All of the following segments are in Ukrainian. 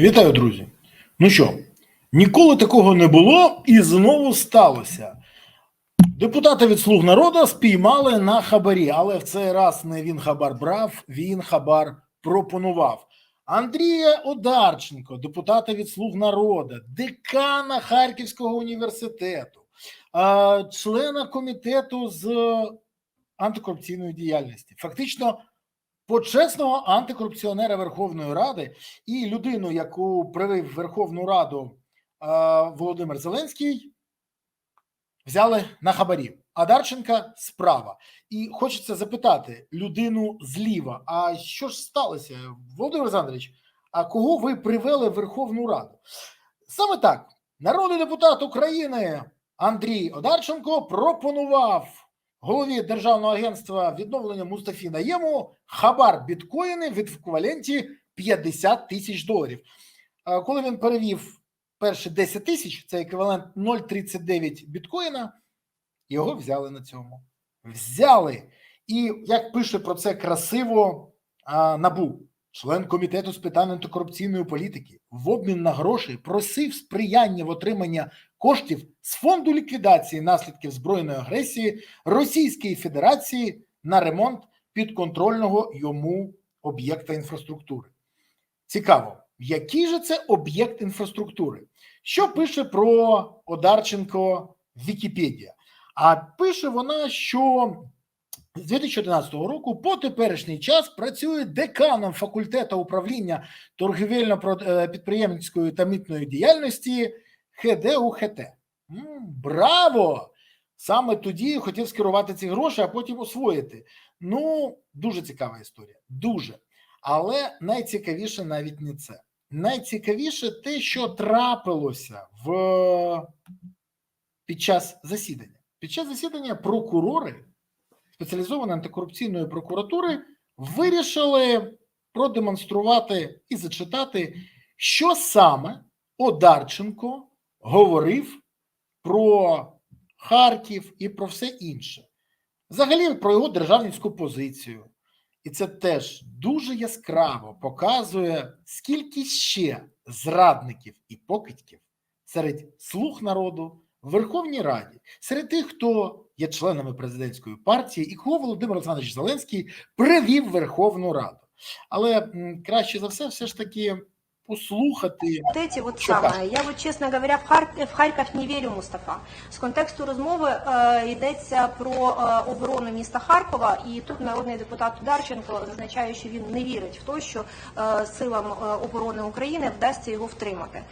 Вітаю, друзі. Ну що, ніколи такого не було і знову сталося. Депутати від слуг народу спіймали на хабарі, але в цей раз не він хабар брав, він хабар пропонував. Андрія Одарченко, депутата від слуг народу, декана Харківського університету, члена комітету з антикорупційної діяльності, фактично почесного антикорупціонера Верховної Ради і людину, яку привив Верховну Раду а, Володимир Зеленський, взяли на хабарі. А Дарченка справа. І хочеться запитати людину зліва: а що ж сталося, Володимир Олександрович? А кого ви привели в Верховну Раду? Саме так, народний депутат України Андрій Одарченко пропонував голові Державного агентства відновлення Мустафі Наєму хабар біткоїни в еквіваленті 50 тисяч доларів. Коли він перевів перші 10 тисяч, це еквівалент 0,39 біткоїна, його взяли на цьому. Взяли. І як пише про це красиво а, Набу, член комітету з питань антикорупційної політики, в обмін на гроші просив сприяння в отриманні коштів з фонду ліквідації наслідків збройної агресії Російської Федерації на ремонт підконтрольного йому об'єкта інфраструктури. Цікаво, який же це об'єкт інфраструктури? Що пише про Одарченко Вікіпедія? А пише вона, що з 2011 року по теперішній час працює деканом факультету управління торгівельно-підприємницької та митної діяльності ХДУХТ. Браво! Саме тоді хотів скерувати ці гроші, а потім освоїти. Ну, дуже цікава історія. Дуже. Але найцікавіше навіть не це. Найцікавіше те, що трапилося в під час засідання. Під час засідання прокурори спеціалізованої антикорупційної прокуратури вирішили продемонструвати і зачитати, що саме Одарченко говорив про Харків і про все інше. Взагалі про його державницьку позицію. І це теж дуже яскраво показує, скільки ще зрадників і покидьків серед слуг народу в Верховній Раді, серед тих, хто є членами президентської партії, і кого Володимир Олександрович Зеленський привів в Верховну Раду. Але краще за все, все ж таки послухати. Вот эти вот Що самое. Я вот, чесно говоря, в Харків, в Харків не вірю, Мустафа. З контексту розмови е, йдеться про е, оборону міста Харкова, і тут народний депутат Дарченко зазначає, що він не вірить в те, що е, силам е, оборони України вдасться його втримати.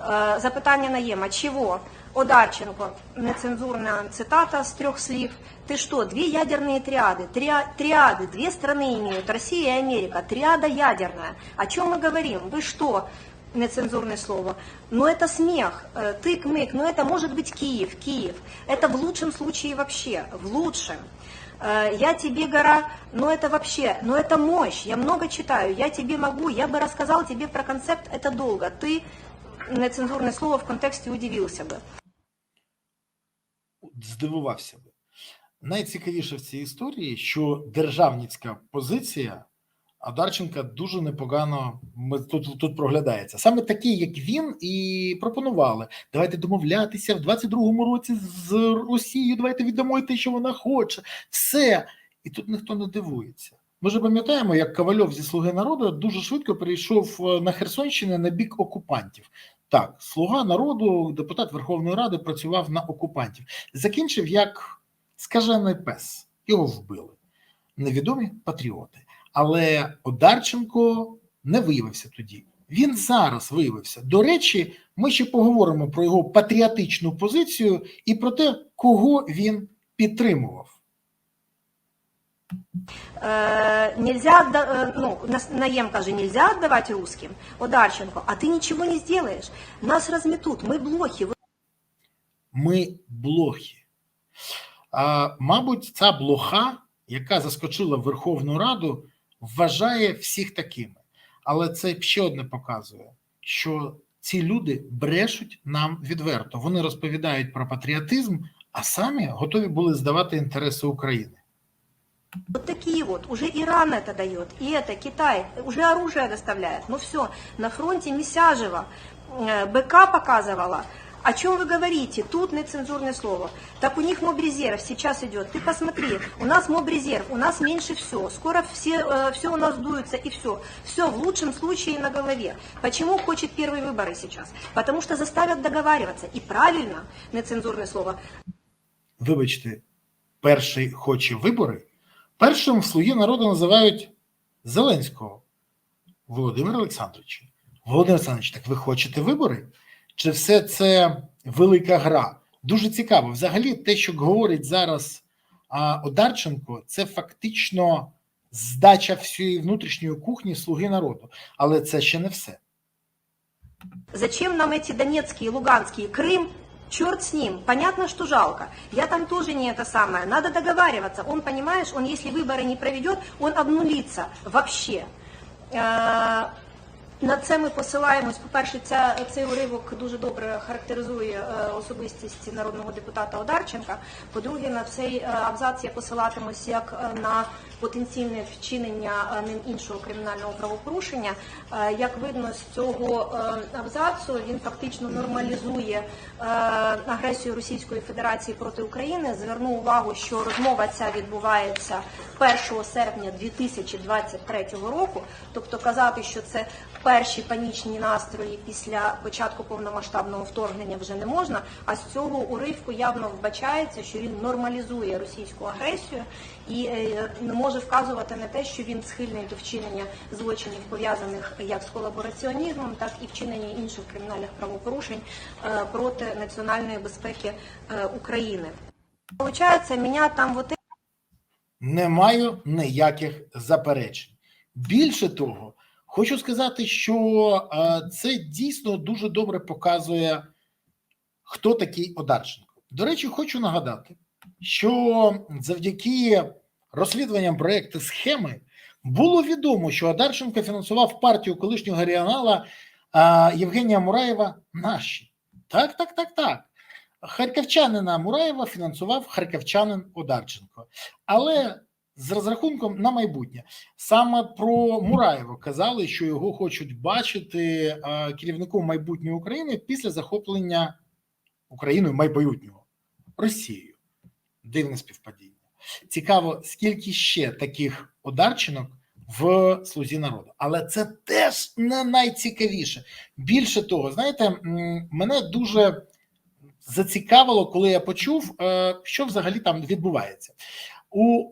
Е, запитання наєма, чого? Одарченко, нецензурна цитата з трьох слів. Ты что, две ядерные триады? Триа- триады, две страны имеют, Россия и Америка, триада ядерная. О чем мы говорим? Вы что? Нецензурное слово. Ну это смех, э, тык-мык, но это может быть Киев, Киев. Это в лучшем случае вообще, в лучшем. Э, Я тебе гора, но это вообще, но это мощь, я много читаю, я тебе могу, я бы рассказал тебе про концепт, это долго. Ты, нецензурное слово в контексте удивился бы. Здивувався би. Найцікавіше в цій історії, що державницька позиція Адарченка дуже непогано ми тут, тут проглядається. Саме такі, як він, і пропонували. Давайте домовлятися в 22-му році з Росією. Давайте віддамо те, що вона хоче. Все. І тут ніхто не дивується. Ми ж пам'ятаємо, як Ковальов зі Слуги народу дуже швидко перейшов е, на Херсонщину на бік окупантів. Так, слуга народу, депутат Верховної Ради працював на окупантів. Закінчив як скажений пес. Його вбили. Невідомі патріоти. Але Одарченко не виявився тоді. Він зараз виявився. До речі, ми ще поговоримо про його патріотичну позицію і про те, кого він підтримував Э, нельзя, отда- э, ну, нас- Наем каже, нельзя отдавать русским, Одарченко, а ты ничего не сделаешь. Нас разметут, мы блохи, вы Ми блохи. А, мабуть, ця блоха, яка заскочила в Верховну Раду, вважає всіх такими. Але це ще одне показує, що ці люди брешуть нам відверто. Вони розповідають про патріотизм, а самі готові були здавати інтереси України. Вот такие вот. Уже Иран это дает, и это Китай. Уже оружие доставляет. Ну все, на фронте Мисяжева, э, БК показывала. О чем вы говорите? Тут нецензурное слово. Так у них мобрезерв сейчас идет. Ты посмотри, у нас мобрезерв, у нас меньше все. Скоро все, э, все у нас дуется и все. Все в лучшем случае на голове. Почему хочет первые выборы сейчас? Потому что заставят договариваться. И правильно, нецензурное слово, Вибачте, перший хоче вибори. Першим слуги народу називають Зеленського Володимира Олександровича. Володимир Олександрович, так ви хочете вибори? Чи все це велика гра? Дуже цікаво. Взагалі, те, що говорить зараз а, Одарченко, це фактично здача всієї внутрішньої кухні слуги народу. Але це ще не все. Зачем нам эти донецкие, луганские, Крым? Черт с ним, понятно, что жалко. Я там тоже не это самое. Надо договариваться. Он, понимаешь, он если выборы не проведет, он обнулится вообще. на це ми посилаємось. По-перше, ця, цей уривок дуже добре характеризує е, особистість народного депутата Одарченка. По-друге, на цей е, абзац я посилатимусь як е, на потенційне вчинення ним іншого кримінального правопорушення. Як видно з цього абзацу, він фактично нормалізує агресію Російської Федерації проти України. Зверну увагу, що розмова ця відбувається 1 серпня 2023 року. Тобто казати, що це перші панічні настрої після початку повномасштабного вторгнення вже не можна. А з цього уривку явно вбачається, що він нормалізує російську агресію і е, не може вказувати на те, що він схильний до вчинення злочинів пов'язаних як з колабораціонізмом, так і вчинення інших кримінальних правопорушень е, проти національної безпеки е, України. Получається, мене там вот не маю ніяких заперечень. Більше того, хочу сказати, що е, це дійсно дуже добре показує, хто такий Одарченко. До речі, хочу нагадати, що завдяки розслідуванням проекту схеми було відомо, що Одарченко фінансував партію колишнього регіонала е, Євгенія Мураєва наші. Так, так, так, так. Харківчанина Мураєва фінансував харківчанин Одарченко. Але з розрахунком на майбутнє саме про Мураєва казали, що його хочуть бачити е, керівником майбутньої України після захоплення Україною майбутнього Росією. Дивне співпадіння. Цікаво, скільки ще таких одарчинок в слузі народу, але це теж не найцікавіше. Більше того, знаєте, мене дуже зацікавило, коли я почув, е, що взагалі там відбувається. У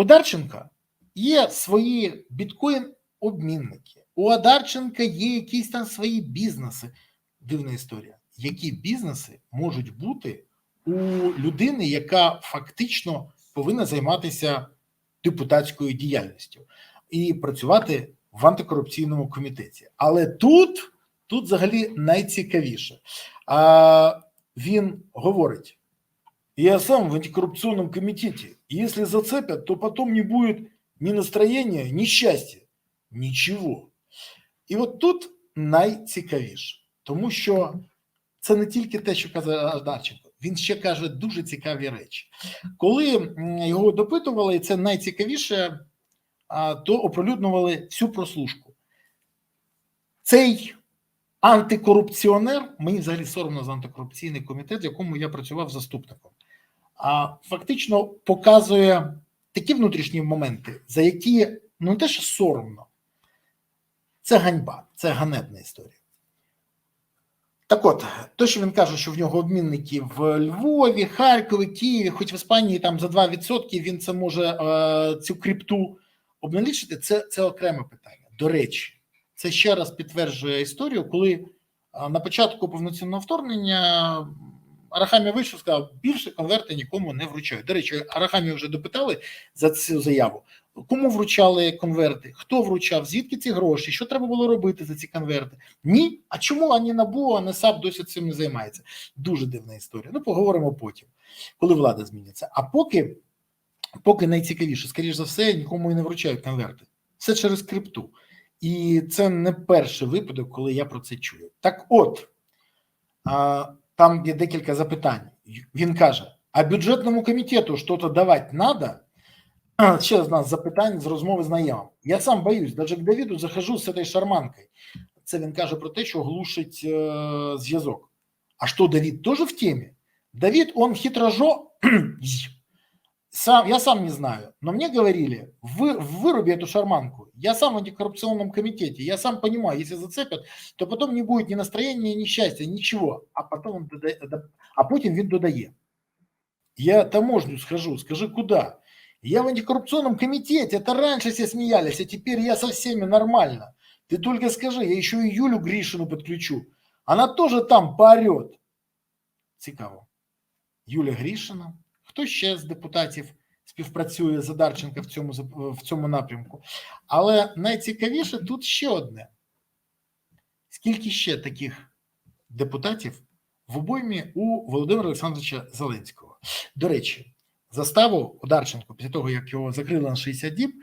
Одарченка є свої біткоін-обмінники. У Одарченка є якісь там свої бізнеси. Дивна історія. Які бізнеси можуть бути у людини, яка фактично повинна займатися депутатською діяльністю і працювати в антикорупційному комітеті? Але тут, тут взагалі найцікавіше. А, він говорить: я сам в антикоррупционном комитете. И Если зацепят, то потом не будет ни настроения, ни счастья. Нічого. І от тут найцікавіше, тому що це не тільки те, що каже Одарченко, він ще каже дуже цікаві речі. Коли його допитували, і це найцікавіше, то оприлюднювали всю прослушку. Цей антикорупціонер, мені взагалі соромно за антикорупційний комітет, в якому я працював заступником, а фактично показує такі внутрішні моменти, за які ну не те, що соромно, це ганьба, це ганебна історія. Так от, то, що він каже, що в нього обмінники в Львові, Харкові, Києві, хоч в Іспанії там за 2% він це може е, цю крипту обналічити, це, це окреме питання. До речі, це ще раз підтверджує історію, коли а, на початку повноцінного вторгнення Арахамія вийшов, сказав, більше конверти нікому не вручають. До речі, Арахамію вже допитали за цю заяву. Кому вручали конверти? Хто вручав? Звідки ці гроші? Що треба було робити за ці конверти? Ні. А чому ані НАБУ, ані САП досі цим не займається? Дуже дивна історія. Ну, поговоримо потім, коли влада зміниться. А поки, поки найцікавіше, скоріш за все, нікому і не вручають конверти. Все через крипту. І це не перший випадок, коли я про це чую. Так от, там є декілька запитань. Він каже: а бюджетному комітету щось давати треба? Ще з нас запитань з розмови з знайомим. Я сам боюсь, даже к Давіду захожу з цією шарманкою. Це він каже про те, що глушить е, зв'язок. А що, Давид теж в темі? Давид, он хитрожо... сам, я сам не знаю, но мне говорили, вы, выруби эту шарманку. Я сам в антикоррупционном комитете, я сам понимаю, если зацепят, то потом не будет ни настроения, ни счастья, ничего. А потом он дода... до- а потім він додає. Я таможню схожу, скажи, куда? Я в антикоррупционном комитете, это раньше все смеялись, а теперь я со всеми нормально. Ты только скажи, я еще и Юлю Гришину подключу. Она тоже там поорет. Цікаво. Юля Грішина. Хто ще з депутатів співпрацює з Одарченка в цьому, в цьому напрямку? Але найцікавіше тут ще одне. Скільки ще таких депутатів в обоймі у Володимира Олександровича Зеленського? До речі, заставу Одарченко, після того, як його закрили на 60 діб,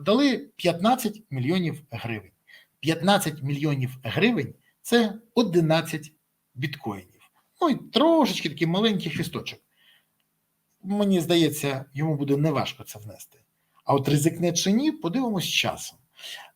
дали 15 мільйонів гривень. 15 мільйонів гривень це 11 біткоїнів. Ну і трошечки такий маленький хвісточок. Мені здається, йому буде неважко це внести. А от ризикне чи ні, подивимось часом.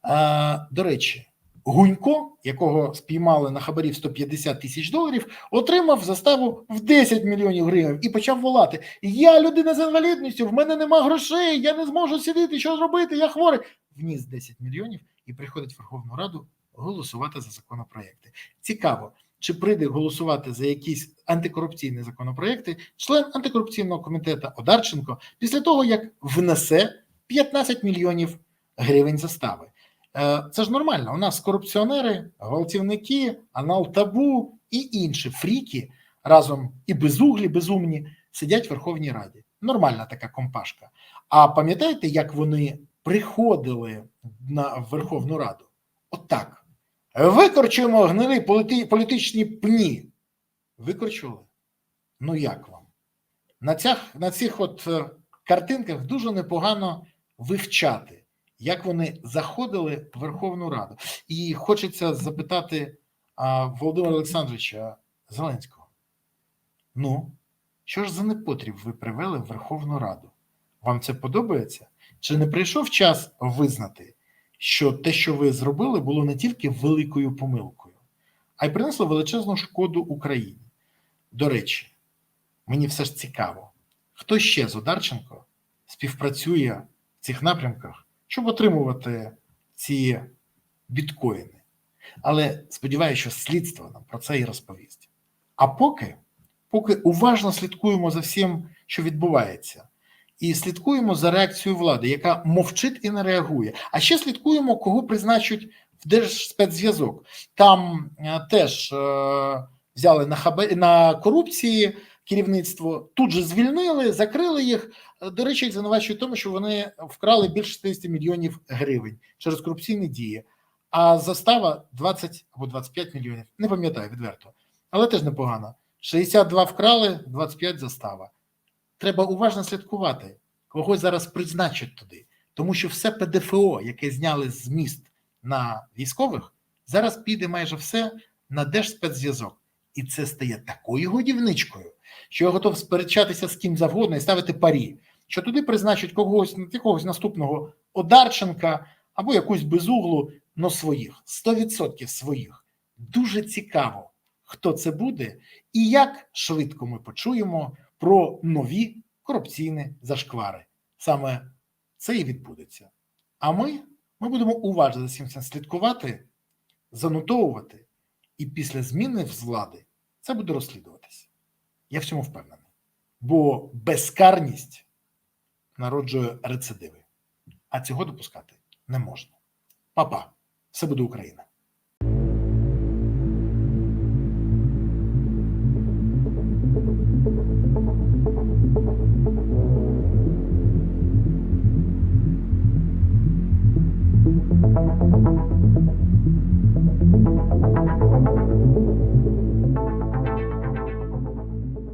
А, до речі, Гунько, якого спіймали на хабарі в 150 тисяч доларів, отримав заставу в 10 мільйонів гривень і почав волати: Я людина з інвалідністю, в мене нема грошей, я не зможу сидіти, що зробити, я хворий. Вніс 10 мільйонів і приходить в Верховну Раду голосувати за законопроекти. Цікаво, чи прийде голосувати за якісь антикорупційні законопроекти член антикорупційного комітету Одарченко після того, як внесе 15 мільйонів гривень застави. Е, Це ж нормально. У нас корупціонери, гвалтівники, анал табу і інші фріки разом і безуглі, безумні сидять в Верховній Раді. Нормальна така компашка. А пам'ятаєте, як вони приходили на Верховну Раду? Отак. Викорчуємо гнилі політи, політичні пні. Викорчували? Ну як вам? На цих, на цих от е, картинках дуже непогано вивчати, як вони заходили в Верховну Раду. І хочеться запитати а, Володимира Олександровича Зеленського. Ну, що ж за непотріб ви привели в Верховну Раду? Вам це подобається? Чи не прийшов час визнати, що те, що ви зробили, було не тільки великою помилкою, а й принесло величезну шкоду Україні? До речі, мені все ж цікаво, хто ще з Одарченко співпрацює в цих напрямках, щоб отримувати ці біткоїни. Але сподіваюся, що слідство нам про це і розповість. А поки, поки уважно слідкуємо за всім, що відбувається, і слідкуємо за реакцією влади, яка мовчить і не реагує. А ще слідкуємо, кого призначать в Держспецзв'язок. Там е, теж е, взяли на хабе на корупції керівництво, тут же звільнили, закрили їх. Е, До речі, їх звинувачують тому, що вони вкрали більше 60 мільйонів гривень через корупційні дії. А застава 20 або 25 мільйонів. Не пам'ятаю відверто, але теж непогано. 62 вкрали, 25 застава. Треба уважно слідкувати, когось зараз призначать туди, тому що все ПДФО, яке зняли з міст на військових, зараз піде майже все на Держспецзв'язок. І це стає такою годівничкою, що я готов сперечатися з ким завгодно і ставити парі, що туди призначать когось якогось наступного Одарченка або якусь безуглу, но своїх, 100% своїх. Дуже цікаво, хто це буде і як швидко ми почуємо про нові корупційні зашквари. Саме це і відбудеться. А ми, ми будемо уважно за цим слідкувати, занотовувати, і після зміни з влади це буде розслідуватися. Я в цьому впевнений. Бо безкарність народжує рецидиви, а цього допускати не можна. Па-па, все буде Україна.